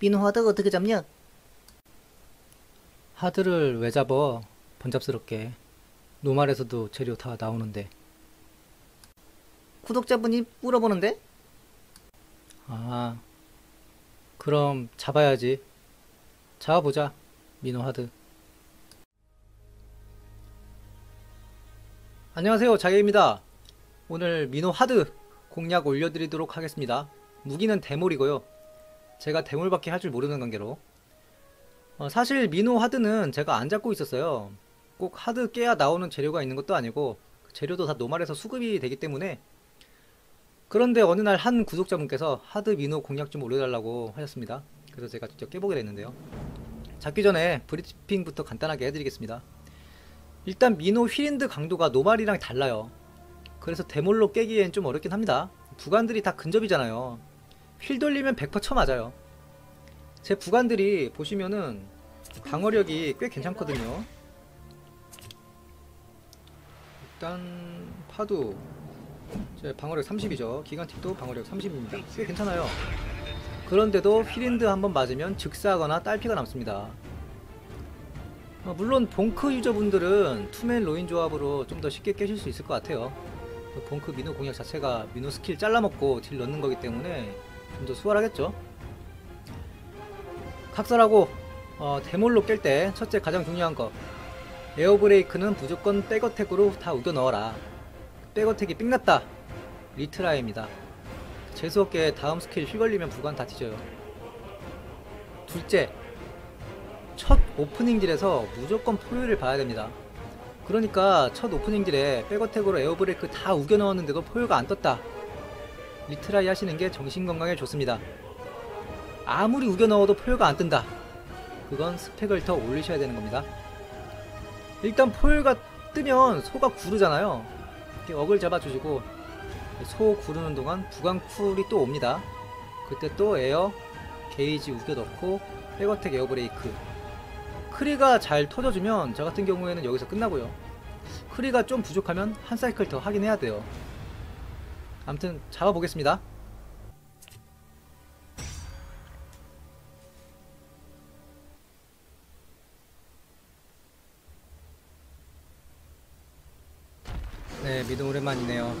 민호 하드 어떻게 잡냐? 하드를 왜 잡어? 번잡스럽게. 노말에서도 재료 다 나오는데. 구독자분이 물어보는데? 아, 그럼 잡아야지. 잡아보자, 민호 하드. 안녕하세요, 자개입니다. 오늘 민호 하드 공략 올려드리도록 하겠습니다. 무기는 대몰이고요. 제가 대몰밖에 할 줄 모르는 관계로. 어, 사실 민호 하드는 제가 안 잡고 있었어요. 꼭 하드 깨야 나오는 재료가 있는 것도 아니고 그 재료도 다 노말에서 수급이 되기 때문에 그런데 어느 날 한 구독자분께서 하드 민호 공략 좀 올려달라고 하셨습니다. 그래서 제가 직접 깨보게 됐는데요. 잡기 전에 브리핑부터 간단하게 해드리겠습니다. 일단 민호 휠인드 강도가 노말이랑 달라요. 그래서 대몰로 깨기엔 좀 어렵긴 합니다. 부관들이 다 근접이잖아요. 휠 돌리면 100% 쳐맞아요. 제 부관들이 보시면은 방어력이 꽤 괜찮거든요. 일단 파도 제 방어력 30이죠. 기간틱도 방어력 30입니다. 꽤 괜찮아요. 그런데도 휠인드 한번 맞으면 즉사하거나 딸피가 남습니다. 어, 물론 봉크 유저분들은 투맨 로인 조합으로 좀 더 쉽게 깨실 수 있을 것 같아요. 그 봉크 민호 공략 자체가 민호 스킬 잘라먹고 딜 넣는 거기 때문에 좀 더 수월하겠죠. 각설하고 어, 대몰로 깰 때 첫째 가장 중요한 거 에어브레이크는 무조건 백어택으로 다 우겨 넣어라. 백어택이 삥났다. 리트라이입니다. 재수없게 다음 스킬 휘 걸리면 부관 다 뒤져요. 둘째, 첫 오프닝 딜에서 무조건 포효를 봐야 됩니다. 그러니까 첫 오프닝 딜에 백어택으로 에어브레이크 다 우겨 넣었는데도 포효가 안 떴다. 리트라이 하시는 게 정신건강에 좋습니다. 아무리 우겨 넣어도 포효가 안 뜬다. 그건 스펙을 더 올리셔야 되는 겁니다. 일단 포효가 뜨면 소가 구르잖아요. 이렇게 억을 잡아주시고 소 구르는 동안 부관 쿨이 또 옵니다. 그때 또 에어 게이지 우겨 넣고 백어택 에어브레이크 크리가 잘 터져주면 저 같은 경우에는 여기서 끝나고요. 크리가 좀 부족하면 한 사이클 더 하긴 해야 돼요. 아무튼 잡아보겠습니다. 네, 미드 오랜만이네요.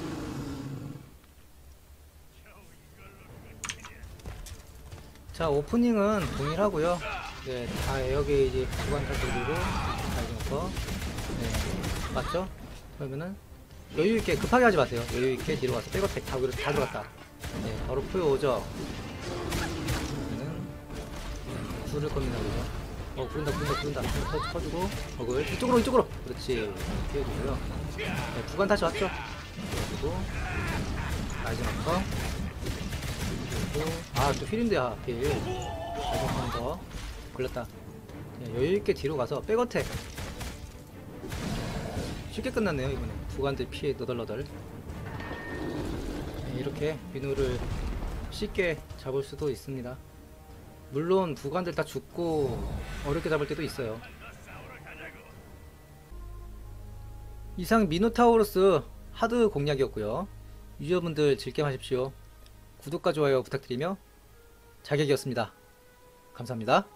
자, 오프닝은 동일하고요. 네, 다 에어게이지 주관 타격으로 잘정서 네, 맞죠? 그러면은 여유 있게 급하게 하지 마세요. 여유 있게 뒤로 가서 백어택 다 위로 다 들어갔다. 네, 바로 포효 오죠. 네, 구를 겁니다, 그죠? 어, 구른다, 구른다, 구른다. 터, 터주고, 어글 이쪽으로, 이쪽으로. 그렇지. 피해주고요. 네, 구간 다시 왔죠. 그리고 라이즈 마커. 그리고 아또 휠인데. 라이즈 마커 더 걸렸다. 네, 여유 있게 뒤로 가서 백어택. 쉽게 끝났네요 이번에 구간들 피해 너덜너덜. 네, 이렇게 비누를 쉽게 잡을 수도 있습니다. 물론 부관들 다 죽고 어렵게 잡을 때도 있어요. 이상 미노타우로스 하드 공략이었고요. 유저분들 즐겜 하십시오. 구독과 좋아요 부탁드리며 자격이었습니다. 감사합니다.